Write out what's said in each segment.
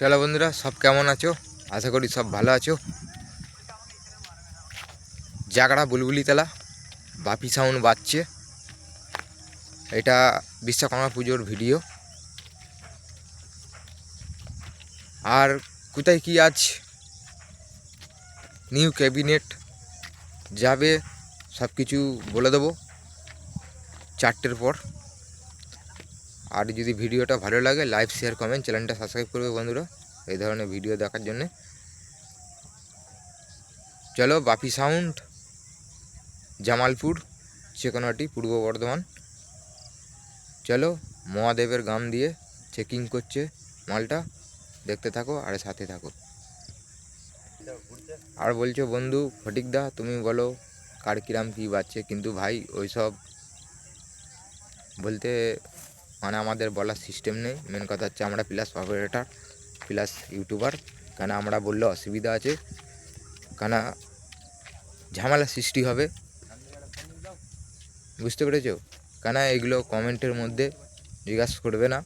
চলো বন্ধুরা, সব কেমন আছো? আশা করি সব ভালো আছো। জাগড়া বুলবুলি তলা, বাপি সাউন্ড বাজছে। এটা বিশ্বকর্মা পুজোর ভিডিও আর কোথায় কি আজ? নিউ ক্যাবিনেট যাবে সব কিছু বলে দেবো। চারটের পর। আর যদি ভিডিওটা ভালো লাগে লাইক শেয়ার কমেন্ট চ্যানেলটা সাবস্ক্রাইব করবে বন্ধুরা, এই ধরনের ভিডিও দেখার জন্যে। চলো, বাপি সাউন্ড জামালপুর চেকনাটি পূর্ব বর্ধমান। চলো, মহাদেবের গান দিয়ে চেকিং করছে মালটা, দেখতে থাকো আর সাথে থাকো। আর বলছো, বন্ধু ফটিকদা তুমি বলো, কার কিরাম কী বাজছে? কিন্তু ভাই, ওইসব বলতে মানে আমাদের বলার সিস্টেম নেই। মেন কথা হচ্ছে আমরা প্লাস অপারেটার প্লাস ইউটিউবার কেন আমরা বললে অসুবিধা আছে? কেন ঝামেলা সৃষ্টি হবে? বুঝতে পেরেছ? কেন এগুলো কমেন্টের মধ্যে জিজ্ঞাসা করবে না?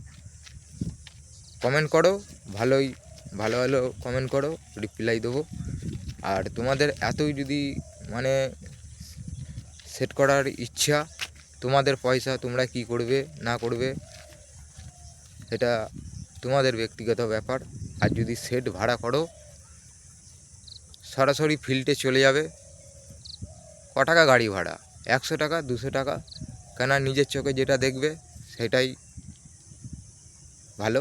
কমেন্ট করো, ভালোই, ভালো ভালো কমেন্ট করো রিপ্লাই দেবো। আর তোমাদের এতই যদি মানে সেট করার ইচ্ছা তোমাদের পয়সা তোমরা কি করবে, না করবে, সেটা তোমাদের ব্যক্তিগত ব্যাপার। আর যদি সেট ভাড়া করো, সরাসরি ফিল্ডে চলে যাবে। ক টাকা গাড়ি ভাড়া? একশো টাকা, দুশো টাকা? কেন নিজের চোখে যেটা দেখবে, সেটাই ভালো।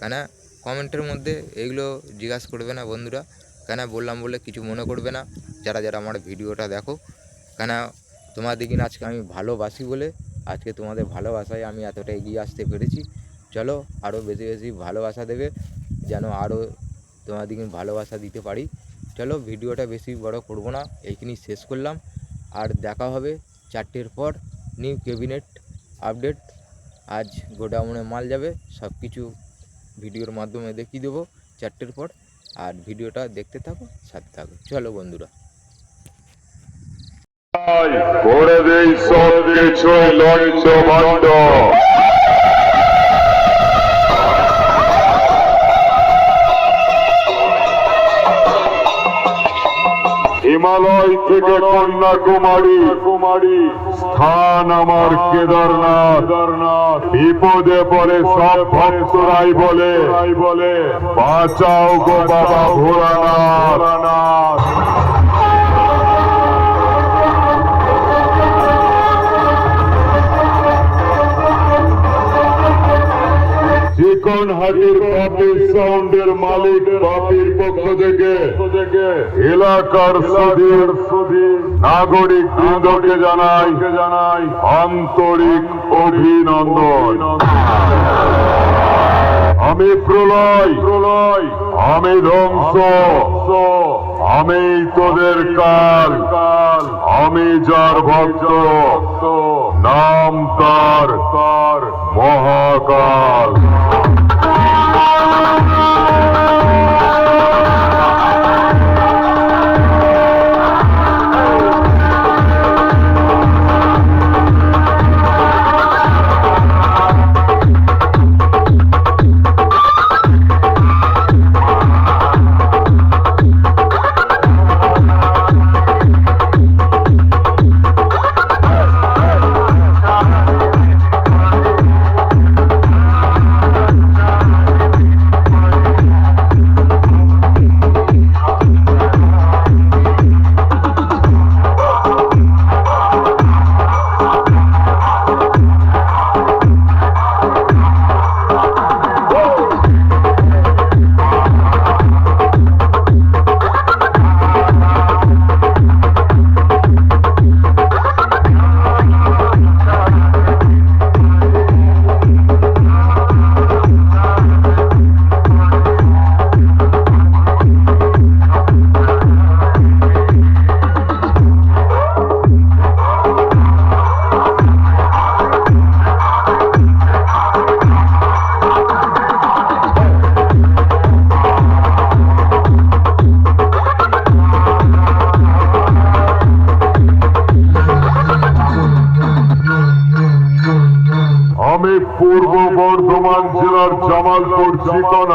কেন কমেন্টের মধ্যে এগুলো জিজ্ঞাসা করবে না বন্ধুরা। কেন বললাম বলে কিছু মনে করবে না। যারা যারা আমার ভিডিওটা দেখো কেন তোমাদের কিনা আজকে আমি ভালোবাসি বলে, আজকে তোমাদের ভালোবাসায় আমি এতটা এগিয়ে আসতে পেরেছি। চলো আরও বেশি বেশি ভালোবাসা দেবে, যেন আরও তোমাদের ভালোবাসা দিতে পারি। চলো ভিডিওটা বেশি বড় করব না, এইখানেই শেষ করলাম। আর দেখা হবে চারটের পর নিউ ক্যাবিনেট আপডেট। আজ গোডাউনে মাল যাবে সব কিছু ভিডিওর মাধ্যমে দেখিয়ে দেবো চারটের পর। আর ভিডিওটা দেখতে থাকো, সাথে থাকো। চলো বন্ধুরা। করে দেই সব কিছুই লঞ্চ ভণ্ড। হিমালয় থেকে কন্যাকুমারী কুমারী স্থান আমার কেদারনাথ। কেদারনাথ বিপদে পড়ে সব ভক্তরাই বলে বলে, বাঁচাও গো বাবা ভোলানাথ। চিকন হাটির পাপির সাউন্ডের মালিক পাপির পক্ষ থেকে? এলাকার সুধীর নাগরিক বৃন্দকে জানাই জানাই আন্তরিক অভিনন্দন। আমি প্রলয় প্রলয় আমি ধ্বংস, আমি তোদের কাল কাল, আমি যার ভক্ত, নাম তার তার মহাকাল।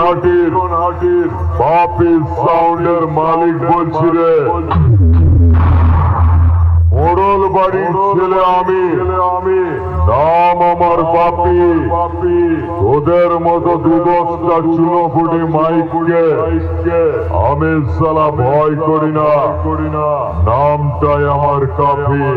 হাটির বাপি সাউন্ডের মালিক বলছি রে মোড়ল বাড়ির ছেলে আমি। আমি নাম আমার বাপি। বাপি ওদের মতো দুদশটা চুনো ফুটি মাইককে আমি সালা ভয় করি না করি না। নামটাই আমার কাফি।